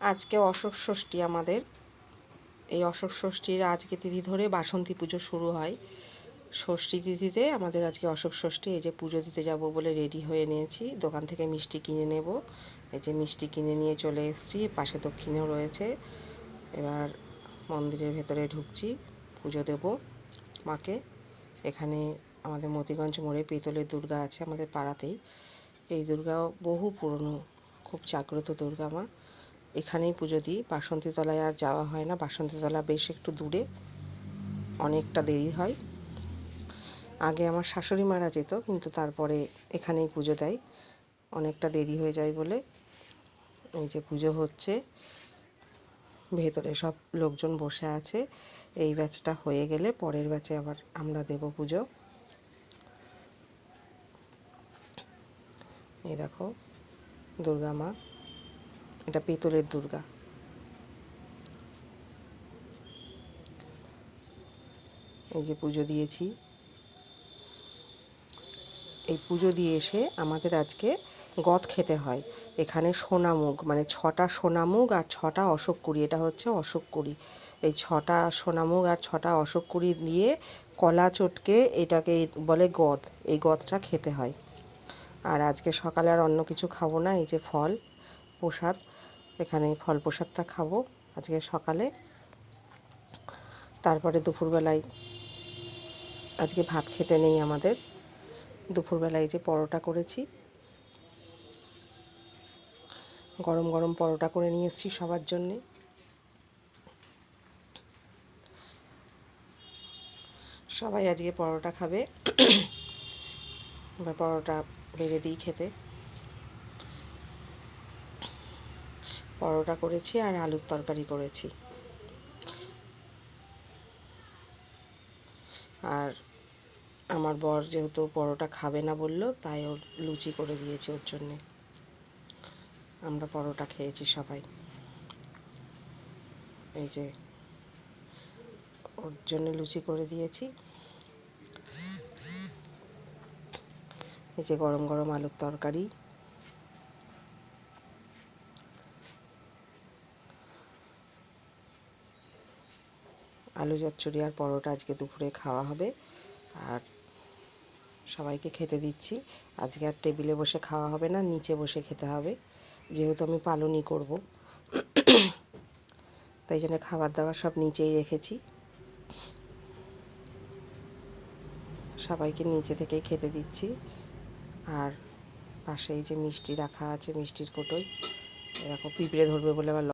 আজকে অশোক ষষ্ঠী আমাদের। এই অশোক ষষ্ঠীর আজকে তিথি ধরে বাসন্তী পুজো শুরু হয়। ষষ্ঠী তিথিতে আমাদের আজকে অশোক ষষ্ঠী, এই যে পুজো দিতে যাব বলে রেডি হয়ে নিয়েছি। দোকান থেকে মিষ্টি কিনে নেব। এই যে মিষ্টি কিনে নিয়ে চলে এসেছি, পাশে দক্ষিণেও রয়েছে। এবার মন্দিরের ভেতরে ঢুকছি, পুজো দেব মাকে। এখানে আমাদের মতিগঞ্জ মোড়ে পিতলের দুর্গা আছে আমাদের পাড়াতেই। এই দুর্গাও বহু পুরনো, খুব জাগ্রত দুর্গা মা। এখানেই পুজো দিই। বাসন্তীতলায় আর যাওয়া হয় না। বাসন্তীতলা বেশ একটু দূরে। অনেকটা দেরি হয়। আগে আমার শাশুড়ি মারা যেত, কিন্তু তারপরে এখানেই পুজো দেয়। অনেকটা দেরি হয়ে যায় বলে এই যে পুজো হচ্ছে, ভেতরে সব লোকজন বসে আছে। এই ব্যাচটা হয়ে গেলে পরের ব্যাচে আবার আমরা দেব পুজো। এই দেখো, দুর্গা মা। এটা পেতলের দুর্গা। এই যে পুজো দিয়েছি। এই পুজো দিয়ে এসে আমাদের আজকে গদ খেতে হয়। এখানে সোনামুগ মানে ছটা সোনামুগ আর ছটা অশোক কুড়ি, এটা হচ্ছে অশোক কুড়ি। এই ছটা সোনামুগ আর ছটা অশোক কুড়ি দিয়ে কলা চটকে এটাকে বলে গদ। এই গদটা খেতে হয়। আর আজকে সকালে আর অন্য কিছু খাব না, এই যে ফল, প্রসাদ। এখানে ফল প্রসাদটা খাব আজকে সকালে। তারপরে দুপুরবেলায় আজকে ভাত খেতে নেই আমাদের। দুপুরবেলায় যে পরোটা করেছি। গরম গরম পরোটা করে নিয়ে এসেছি সবার জন্যে। সবাই আজকে পরোটা খাবে। এবার পরোটা বেড়ে দিই খেতে। পরোটা করেছি আর আলুর তরকারি করেছি। আর আমার বর যেহেতু পরোটা খাবে না বলল, তাই ওর লুচি করে দিয়েছি ওর জন্যে। আমরা পরোটা খেয়েছি সবাই। এই যে ওর জন্য লুচি করে দিয়েছি। এই যে গরম গরম আলুর তরকারি। আলু চচ্চড়ি আর পরোটা আজকে দুপুরে খাওয়া হবে। আর সবাইকে খেতে দিচ্ছি। আজকে আর টেবিলে বসে খাওয়া হবে না, নিচে বসে খেতে হবে। যেহেতু আমি পালনই করব। তাই জন্য খাবার দাবার সব নিচেই রেখেছি। সবাইকে নিচে থেকেই খেতে দিচ্ছি। আর পাশেই যে মিষ্টি রাখা আছে, মিষ্টির কোটোই এরকম পিঁপড়ে ধরবে বলে আবার